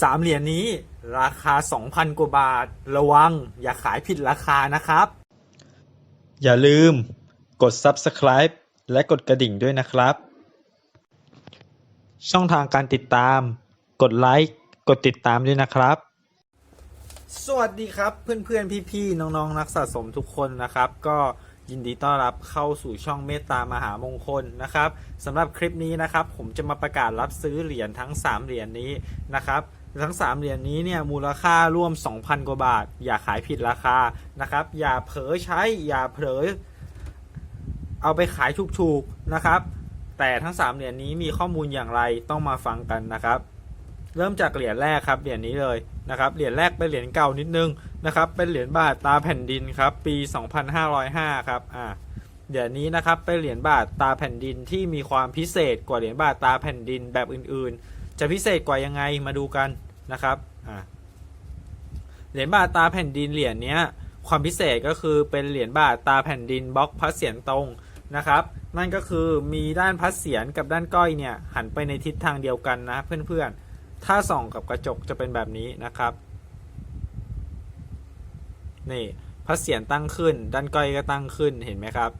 สามเหรียญนี้ราคา 2,000 กว่าบาท ระวังอย่าขายผิดราคานะครับ อย่าลืมกด Subscribe และกดกระดิ่งด้วยนะครับ ช่องทางการติดตาม กดไลค์กดติดตามด้วยนะครับ สวัสดีครับเพื่อนๆ พี่ๆ น้องๆ นักสะสมทุกคนนะครับ ก็ยินดีต้อนรับเข้าสู่ช่องเมตตามหามงคลนะครับสำหรับคลิปนี้นะครับ ผมจะมาประกาศรับซื้อเหรียญทั้ง 3 เหรียญนี้นะครับ ทั้ง 3 เหรียญนี้เนี่ยมูลค่าร่วม 2,000 กว่าบาท อย่าขายผิดราคานะครับ อย่าเผลอใช้อย่าเผลอเอาไปขายถูกๆนะครับ แต่ทั้ง 3 เหรียญนี้มีข้อมูลอย่างไรต้องมาฟังกันนะครับ เริ่มจากเหรียญแรกครับเหรียญนี้เลยนะครับเหรียญแรกเป็นเหรียญเก่านิดนึงนะครับ เป็นเหรียญบาทตาแผ่นดินครับ ปี 2505 ครับอ่าเหรียญนี้นะครับเป็นเหรียญบาทตาแผ่นดินที่มีความพิเศษกว่าเหรียญบาทตาแผ่นดินแบบอื่นๆ จะพิเศษกว่ายังไงมาดูกัน นะครับเหรียญบาทตาแผ่นดินเหรียญเนี้ยความพิเศษก็คือเป็นเหรียญบาทตาแผ่นดินบล็อกพัดเสียนตรงนะครับ นั่นก็คือมีด้านพัดเสียนกับด้านก้อยเนี่ยหันไปในทิศทางเดียวกันนะเพื่อนๆ ถ้าส่องกับกระจกจะเป็นแบบนี้นะครับนี่พระเศียรตั้งขึ้น ด้านก้อยก็ตั้งขึ้นเห็นไหมครับ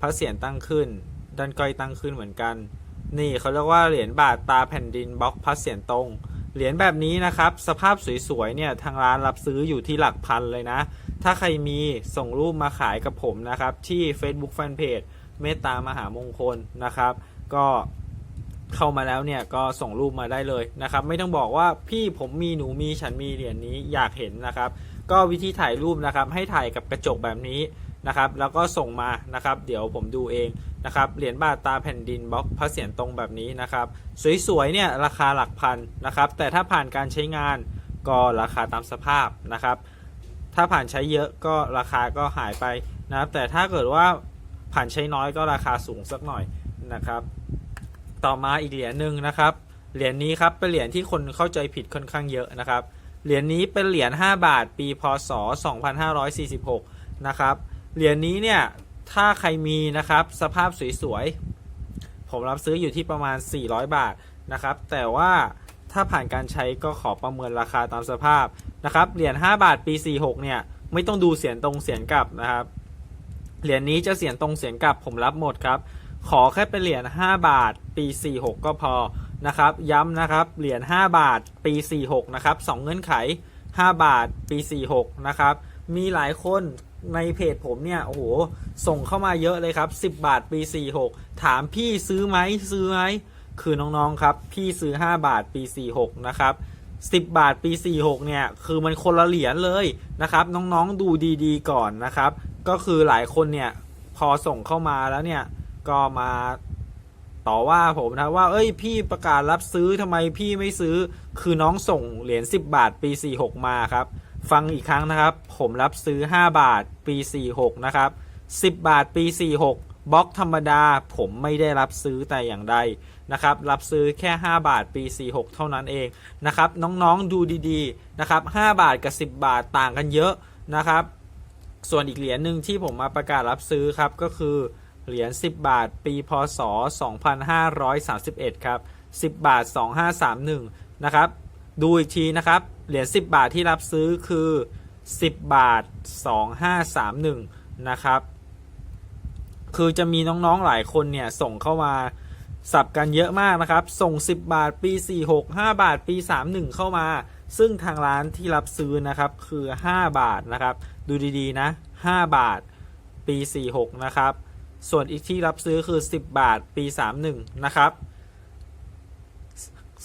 พระเศียรตั้งขึ้น ด้านก้อยตั้งขึ้นเหมือนกัน นี่เขาเรียกว่าเหรียญบาทตาแผ่นดินบล็อกพระเศียรตรง เหรียญแบบนี้นะครับ สภาพสวยๆเนี่ยทางร้านรับซื้ออยู่ที่หลักพันเลยนะ ถ้าใครมีส่งรูปมาขายกับผมนะครับ ที่ Facebook Fanpage เมตตามหามงคลนะครับ ก็เข้ามาแล้วเนี่ยก็ส่งรูปมาได้เลยนะครับ ไม่ต้องบอกว่าพี่ผมมีหนูมีฉันมีเหรียญนี้อยากเห็นนะครับ ก็วิธีถ่ายรูปนะครับ ให้ถ่ายกับกระจกแบบนี้ นะครับ แล้วก็ส่งมานะครับ เดี๋ยวผมดูเองนะครับ เหรียญบาทตาแผ่นดินบล็อกพระเศียรตรงแบบนี้นะครับ สวยๆเนี่ยราคาหลักพันนะครับ แต่ถ้าผ่านการใช้งานก็ราคาตามสภาพนะครับ ถ้าผ่านใช้เยอะก็ราคาก็หายไปนะครับ แต่ถ้าเกิดว่าผ่านใช้น้อยก็ราคาสูงสักหน่อยนะครับ ต่อมาอีกเหรียญหนึ่งนะครับ เหรียญนี้ครับเป็นเหรียญที่คนเข้าใจผิดค่อนข้างเยอะนะครับ เหรียญนี้เป็นเหรียญ5บาท ปีพศ 2546 นะครับ เหรียญนี้เนี่ย ถ้าใครมีนะครับ สภาพสวยๆ ผมรับซื้ออยู่ที่ประมาณ 400 บาทนะครับ แต่ว่าถ้าผ่านการใช้ก็ขอประเมินราคาตามสภาพนะครับ เหรียญ5บาทปี 46 เนี่ย ไม่ต้องดูเสียนตรงเสียนกลับนะครับ เหรียญนี้จะเสียนตรงเสียนกลับผมรับหมดครับ ขอแค่เป็นเหรียญ5บาทปี 46 ก็พอนะครับ ย้ำนะครับ เหรียญ5บาทปี 46 นะครับ 2 เงื่อนไข 5 บาทปี 46 นะครับ มีหลายคน ในเพจผมเนี่ยโอ้โหส่งเข้ามาเยอะเลยครับ 10 บาทปี 46 ถามพี่ซื้อไหมซื้อไหมคือน้องๆครับ พี่ซื้อ 5 บาทปี 46 นะครับ 10 บาทปี 46 เนี่ย คือมันคนละเหรียญเลยนะครับ น้องๆดูดีๆก่อนนะครับ ก็คือหลายคนเนี่ยพอส่งเข้ามาแล้วเนี่ยก็มาต่อว่าผมนะว่า เอ้ยพี่ประกาศรับซื้อทำไมพี่ไม่ซื้อ คือน้องส่งเหรียญ10 บาทปี 46 มาครับ ฟังอีกครั้งนะครับ ผมรับซื้อ 5 บาทปี 46 นะครับ 10 บาทปี 46 บล็อกธรรมดา ผมไม่ได้รับซื้อแต่อย่างใดนะครับ รับซื้อแค่ 5 บาทปี 46 เท่านั้นเองนะครับ น้องๆดูดีๆนะครับ 5 บาทกับ 10 บาทต่างกันเยอะนะครับ ส่วนอีกเหรียญหนึ่งที่ผมมาประกาศรับซื้อครับก็คือเหรียญ 10 บาท ปี พศ 2531 ครับ 10 บาท 2531 นะครับ ดูอีกทีนะครับ เหรียญ10 บาทที่รับซื้อคือ 10 บาท 2531 นะครับ คือจะมีน้องๆหลายคนเนี่ยส่งเข้ามาสับกันเยอะมากนะครับ ส่ง 10 บาทปี 46 5 บาทปี 31 เข้ามา ซึ่งทางร้านที่รับซื้อนะครับคือ 5 บาทนะครับ ดูดีๆนะ 5 บาทปี 46 นะครับ ส่วนอีกที่รับซื้อคือ 10 บาทปี 31 นะครับ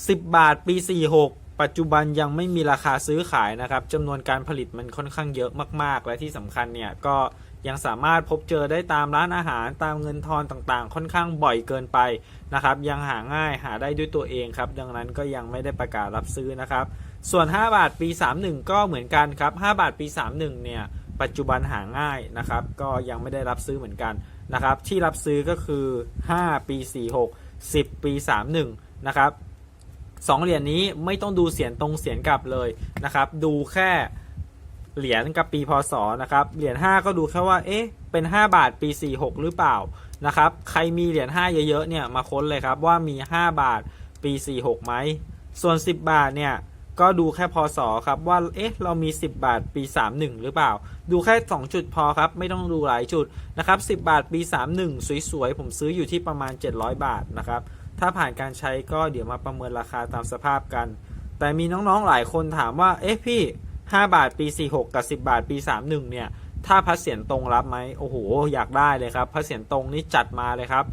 10 บาทปี 46 ปัจจุบันยังไม่มีราคาซื้อขายนะครับจำนวนการผลิตมันค่อนข้างเยอะมาก ๆ และที่สำคัญเนี่ยก็ยังสามารถพบเจอได้ตามร้านอาหารตามเงินทอนต่างๆ ค่อนข้างบ่อยเกินไปนะครับ ยังหาง่ายหาได้ด้วยตัวเองครับ ดังนั้นก็ยังไม่ได้ประกาศรับซื้อนะครับ ส่วน 5 บาทปี 31 ก็เหมือนกันครับ 5 บาทปี 31 เนี่ย ปัจจุบันหาง่ายนะครับ ก็ยังไม่ได้รับซื้อเหมือนกันนะครับ ที่รับซื้อก็คือ 5 ปี 46 10 ปี 31 นะครับ สองเหรียญนี้ไม่ต้องดูเสียนตรงเสียนกลับเลยนะครับ ดูแค่เหรียญกับปีพศนะครับ เหรียญ5ก็ดูแค่ว่า เอ๊ะ เป็น 5 บาทปี 46 หรือเปล่านะครับ ใครมีเหรียญ5เยอะๆเนี่ยมาค้นเลยครับว่ามี 5 บาทปี 46ไหม ส่วน 10 บาทเนี่ยก็ดูแค่พศครับว่า เอ๊ะ เรามี 10 บาทปี 31 หรือเปล่า ดูแค่ 2 จุดพอครับ ไม่ต้องดูหลายจุดนะครับ 10 บาทปี 31 สวยๆ ผมซื้ออยู่ที่ประมาณ 700 บาทนะครับ ถ้าผ่านการใช้ก็เดี๋ยวมาประเมินราคาตามสภาพกัน แต่มีน้องๆหลายคนถามว่า เอ๊ะพี่ 5 บาทปี 46 กับ 10 บาทปี 31 เนี่ย ถ้าพัดเสียนตรงรับไหมโอ้โห อยากได้เลยครับ พัดเสียนตรงนี่จัดมาเลยครับ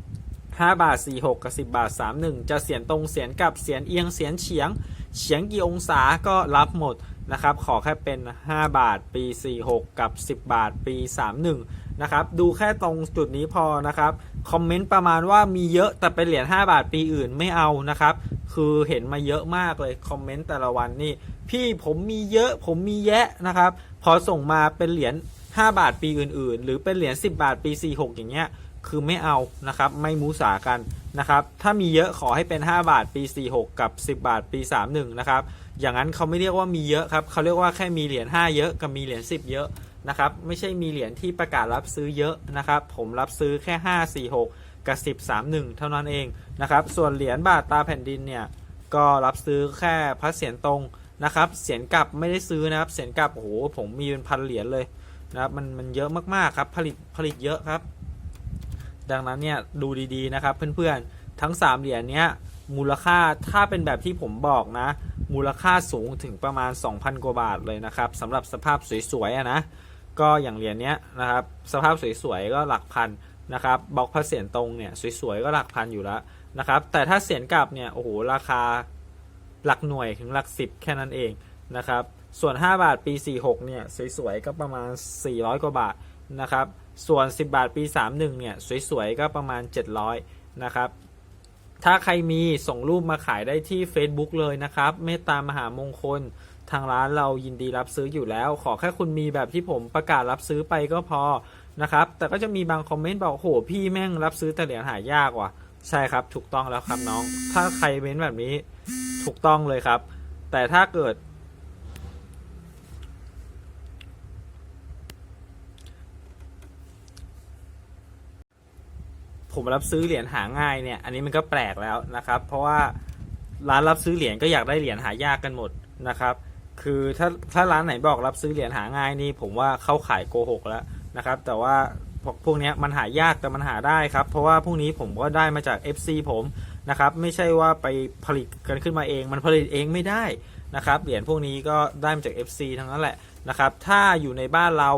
5 บาท 46 กับ 10 บาท 31 จะเสียนตรงเสียนกลับเสียนเอียงเสียนเฉียง เฉียงกี่องศาก็รับหมดนะครับ ขอแค่เป็น 5 บาทปี 46 กับ 10 บาทปี 31 นะครับ ดูแค่ตรงจุดนี้พอนะครับ คอมเมนต์ประมาณว่ามีเยอะแต่เป็นเหรียญ5บาทปีอื่นไม่เอานะครับ คือเห็นมาเยอะมากเลยคอมเมนต์แต่ละวันนี่ พี่ผมมีเยอะผมมีแยะนะครับ พอส่งมาเป็นเหรียญ5บาทปีอื่น ๆ หรือเป็นเหรียญ10 บาทปี 46 อย่างเงี้ยคือไม่เอานะครับ ไม่มูสากันนะครับ ถ้ามีเยอะขอให้เป็น 5 บาทปี 46 กับ 10 บาทปี 31 นะครับ อย่างนั้นเขาไม่เรียกว่ามีเยอะครับเขาเรียกว่าแค่มีเหรียญ5เยอะกับมีเหรียญ10 เยอะ นะครับไม่ใช่มีเหรียญที่ประกาศรับซื้อเยอะนะครับ ผมรับซื้อแค่ 5 4 6 กับ 10 31 เท่านั้นเองนะครับ ส่วนเหรียญบาทตาแผ่นดินเนี่ยก็รับซื้อแค่พัดเสียนตรงนะครับเสียนกลับไม่ได้ซื้อนะครับเสียนกลับโอ้โหผมมีเป็นพันเหรียญเลยนะครับมันมันเยอะมากๆครับผลิตผลิตเยอะครับ ดังนั้นเนี่ยดูดีๆนะครับเพื่อนๆทั้ง 3 เหรียญเนี้ยมูลค่าถ้าเป็นแบบที่ผมบอกนะ มูลค่าสูงถึงประมาณ 2,000 กว่าบาทเลยนะครับสำหรับสภาพสวยๆนะ ก็อย่างเหรียญเนี้ยนะครับสภาพสวยๆก็หลักพันนะครับบล็อกพระเสียรตรงเนี่ยสวยๆก็หลักพันอยู่แล้วนะครับแต่ถ้าเสียรกลับเนี่ยโอ้โหราคาหลักหน่วยถึงหลักสิบแค่นั้นเองนะครับส่วน 5 บาทปี 46เนี่ยสวยๆก็ประมาณ 400 กว่าบาทนะครับส่วน 10 บาทปี 31เนี่ยสวยๆก็ประมาณ 700นะครับถ้าใครมีส่งรูปมาขายได้ที่ Facebook เลยนะครับเมตตามหามงคล ทางร้านเรายินดีรับซื้ออยู่แล้ว ขอแค่คุณมีแบบที่ผมประกาศรับซื้อไปก็พอนะครับ แต่ก็จะมีบางคอมเมนต์บอกโหพี่แม่งรับซื้อแต่เหรียญหายากว่ะ ใช่ครับ ถูกต้องแล้วครับน้อง ถ้าใครเม้นแบบนี้ถูกต้องเลยครับ แต่ถ้าเกิด ผมรับซื้อเหรียญหาง่ายเนี่ย อันนี้มันก็แปลกแล้วนะครับ เพราะว่าร้านรับซื้อเหรียญก็อยากได้เหรียญหายากกันหมดนะครับ คือถ้าถ้าร้านไหนบอกรับซื้อเหรียญหาง่ายนี่ผมว่าเข้าขายโกหกแล้วนะครับ แต่ว่าพวกพวกนี้มันหายากแต่มันหาได้ครับ เพราะว่าพวกนี้ผมก็ได้มาจาก FC ผมนะครับ ไม่ใช่ว่าไปผลิตกันขึ้นมาเอง มันผลิตเองไม่ได้นะครับเหรียญพวกนี้ก็ได้มาจาก FC ทั้งนั้นแหละนะครับ ถ้าอยู่ในบ้านเรา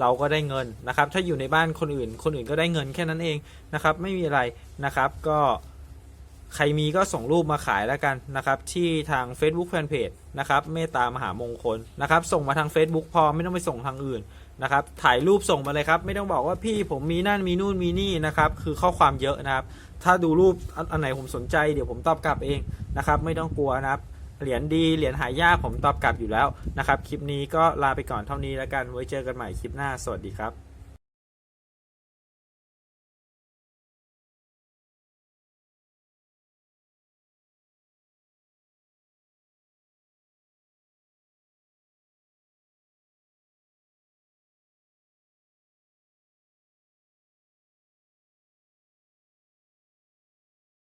เราก็ได้เงินนะครับ ถ้าอยู่ในบ้านคนอื่น คนอื่นก็ได้เงินแค่นั้นเองนะครับ ไม่มีอะไรนะครับก็ ใครมีก็ส่งรูปมาขายแล้วกันนะครับ ที่ทาง Facebook Fanpage นะครับเมตตามหามงคลนะครับ ส่งมาทาง Facebook พอไม่ต้องไปส่งทางอื่นนะครับ ถ่ายรูปส่งมาเลยครับ ไม่ต้องบอกว่าพี่ผมมีนั่นมีนู่นมีนี่นะครับ คือข้อความเยอะนะครับ ถ้าดูรูปอันไหนผมสนใจเดี๋ยวผมตอบกลับเองนะครับ ไม่ต้องกลัวนะครับเหรียญดีเหรียญหายากผมตอบกลับอยู่แล้วนะครับ คลิปนี้ก็ลาไปก่อนเท่านี้แล้วกันไว้เจอกันใหม่คลิปหน้าสวัสดีครับ